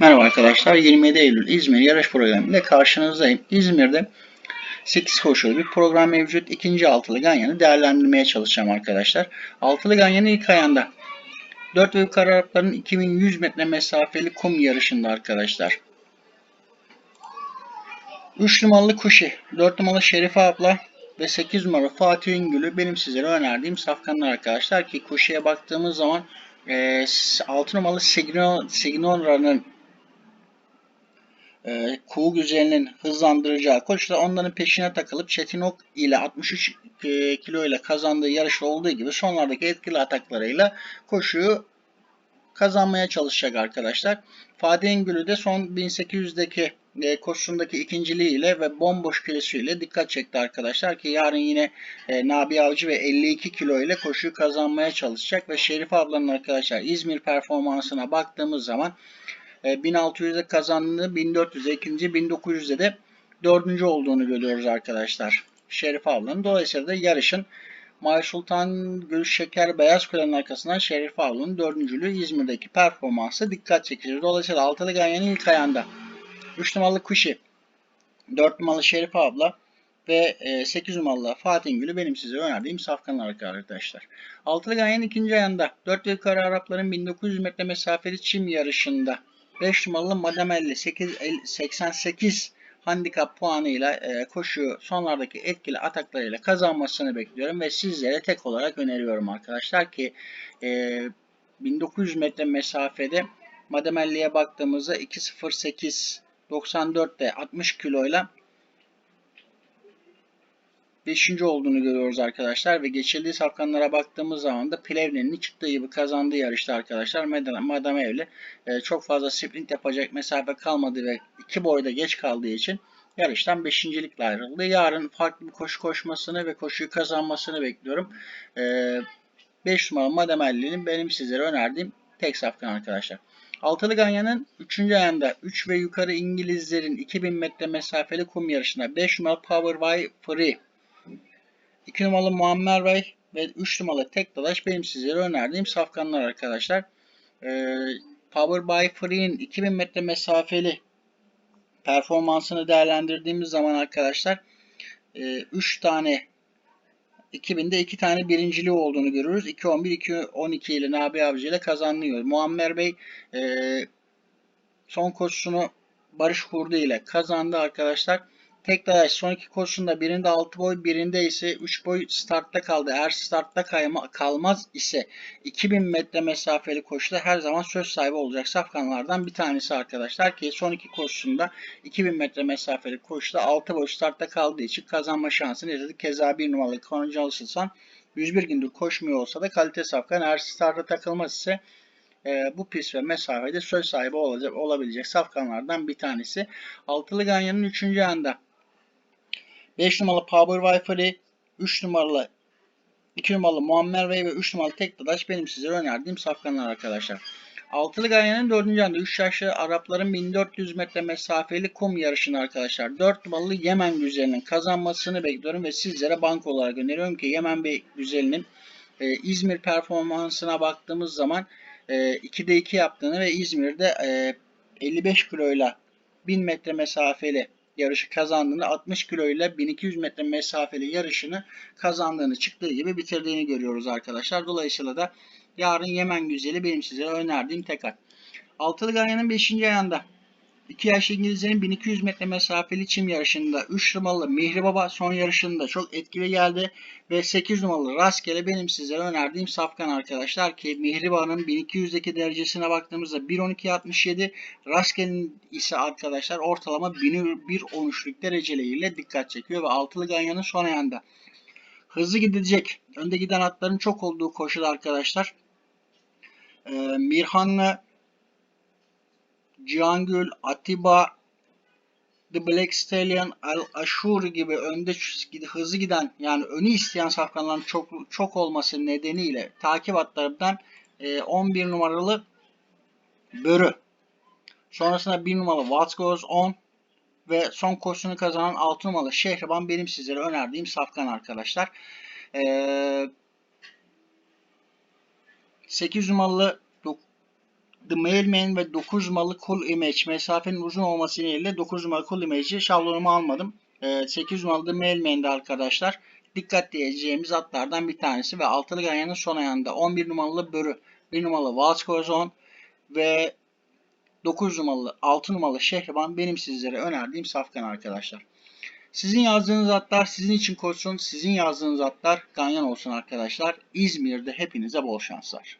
Merhaba arkadaşlar. 27 Eylül İzmir yarış programıyla karşınızdayım. İzmir'de 8 koşulu bir program mevcut. İkinci altılı ganyanı değerlendirmeye çalışacağım arkadaşlar. Altılı ganyanın ilk ayağında 4 ve yukarı Arapların 2100 metre mesafeli kum yarışında arkadaşlar. 3 numaralı Kuşi, 4 numaralı Şerife abla ve 8 numaralı Fatih Üngül'ü benim sizlere önerdiğim safkanlar arkadaşlar ki Kuşi'ye baktığımız zaman e, 6 numaralı Signon, Signora'nın e, Kuğu Güzel'in hızlandıracağı koşuda onların peşine takılıp Çetinok ile 63 e, kilo ile kazandığı yarış olduğu gibi sonlardaki etkili ataklarıyla koşuyu kazanmaya çalışacak arkadaşlar. Fatih Engül'ü de son 1800'deki e, koşusundaki ikinciliğiyle ve bomboş kilosuyla dikkat çekti arkadaşlar ki yarın yine e, Nabi Avcı ve 52 kilo ile koşuyu kazanmaya çalışacak ve Şerif ablanın arkadaşlar İzmir performansına baktığımız zaman 1600'de kazandığı 1400'de ikinci 1900'de de dördüncü olduğunu görüyoruz arkadaşlar. Şerif ablanın. Dolayısıyla da yarışın May Sultan Gül Şeker Beyaz Kule'nin arkasından Şerif ablanın dördüncülüğü İzmir'deki performansı dikkat çekici. Dolayısıyla altılı ganyanın ilk ayağında 3 numaralı Kuşi, 4 numaralı Şerif abla ve 8 numaralı Fatih Gül'ü benim size önerdiğim safkanlar arkadaşlar. Altılı ganyanın ikinci ayağında 4 ve yukarı Arapların 1900 metre mesafeli çim yarışında 5 numaralı Madamelli 8, 88 handikap puanıyla e, koşuyu sonlardaki etkili ataklarıyla kazanmasını bekliyorum ve sizlere tek olarak öneriyorum arkadaşlar ki e, 1900 metre mesafede Madamelli'ye baktığımızda 2.08 94'te 60 kiloyla 5. olduğunu görüyoruz arkadaşlar ve geçildiği safkanlara baktığımız zaman da Plevne'nin çıktığı gibi kazandığı yarışta arkadaşlar Madam Evli e, çok fazla sprint yapacak mesafe kalmadı ve iki boyda geç kaldığı için yarıştan 5. ayrıldı. Yarın farklı bir koşu koşmasını ve koşuyu kazanmasını bekliyorum. 5 e, numaralı Madam Evli'nin benim sizlere önerdiğim tek safkan arkadaşlar. Altılı Ganyan'ın 3. ayında 3 ve yukarı İngilizlerin 2000 metre mesafeli kum yarışına 5 numaralı Power by Free 2 numaralı Muammer Bey ve 3 numaralı Tek Dalaş benim sizlere önerdiğim safkanlar arkadaşlar. Ee, Power by Free'in 2000 metre mesafeli performansını değerlendirdiğimiz zaman arkadaşlar 3 e, tane 2000'de 2 tane birinciliği olduğunu görürüz. 2-11, 2-12 ile Nabi Avcı ile kazanılıyor. Muammer Bey e, son koşusunu Barış Hurdu ile kazandı arkadaşlar. Tekrar son iki koşusunda birinde 6 boy birinde ise 3 boy startta kaldı. Eğer startta kayma, kalmaz ise 2000 metre mesafeli koşuda her zaman söz sahibi olacak safkanlardan bir tanesi arkadaşlar ki son iki koşusunda 2000 metre mesafeli koşuda 6 boy startta kaldığı için kazanma şansını yaşadı. Keza bir numaralı Konuncu Alışılsan 101 gündür koşmuyor olsa da kalite safkan eğer startta takılmaz ise e, bu pis ve mesafede söz sahibi olacak, olabilecek safkanlardan bir tanesi. Altılı Ganyan'ın 3. anda 5 numaralı Power Wi-Fi, 3 numaralı 2 numaralı Muammer Bey ve 3 numaralı Tek Dadaş benim size önerdiğim safkanlar arkadaşlar. Altılı Ganyan'ın 4. anda 3 yaşlı Arapların 1400 metre mesafeli kum yarışını arkadaşlar. 4 numaralı Yemen Güzeli'nin kazanmasını bekliyorum ve sizlere bank olarak öneriyorum ki Yemen Bey Güzeli'nin e, İzmir performansına baktığımız zaman e, 2'de 2 yaptığını ve İzmir'de e, 55 kiloyla 1000 metre mesafeli yarışı kazandığını 60 kilo ile 1200 metre mesafeli yarışını kazandığını çıktığı gibi bitirdiğini görüyoruz arkadaşlar. Dolayısıyla da yarın Yemen güzeli benim size önerdiğim tek at. Altılı Ganyan'ın 5. ayında 2 yaşlı İngilizlerin 1200 metre mesafeli çim yarışında 3 numaralı Mihri Baba son yarışında çok etkili geldi. Ve 8 numaralı Rastgele benim sizlere önerdiğim safkan arkadaşlar ki Mihri Baba'nın 1200'deki derecesine baktığımızda 1.12.67 Rastgele'nin ise arkadaşlar ortalama 1.13'lük dereceleriyle dikkat çekiyor ve altılı ganyanın son ayağında. Hızlı gidecek. Önde giden atların çok olduğu koşuda arkadaşlar. Mirhan'la Cihangül, Atiba, The Black Stallion, Al Ashur gibi önde hızlı giden yani önü isteyen safkanların çok çok olması nedeniyle takip atlarından 11 e, numaralı Börü. Sonrasında 1 numaralı What Goes On ve son koşusunu kazanan 6 numaralı Şehriban benim sizlere önerdiğim safkan arkadaşlar. Ee, 8 numaralı The Mailman ve 9 numaralı Cool Image mesafenin uzun olması nedeniyle 9 numaralı Cool Image'i şablonumu almadım. Ee, 8 numaralı The Mailman'de arkadaşlar dikkat diyeceğimiz atlardan bir tanesi ve altılı ganyanın son ayağında 11 numaralı Börü, 1 numaralı Vals Kozon ve 9 numaralı 6 numaralı Şehriban benim sizlere önerdiğim safkan arkadaşlar. Sizin yazdığınız atlar sizin için koşsun. Sizin yazdığınız atlar ganyan olsun arkadaşlar. İzmir'de hepinize bol şanslar.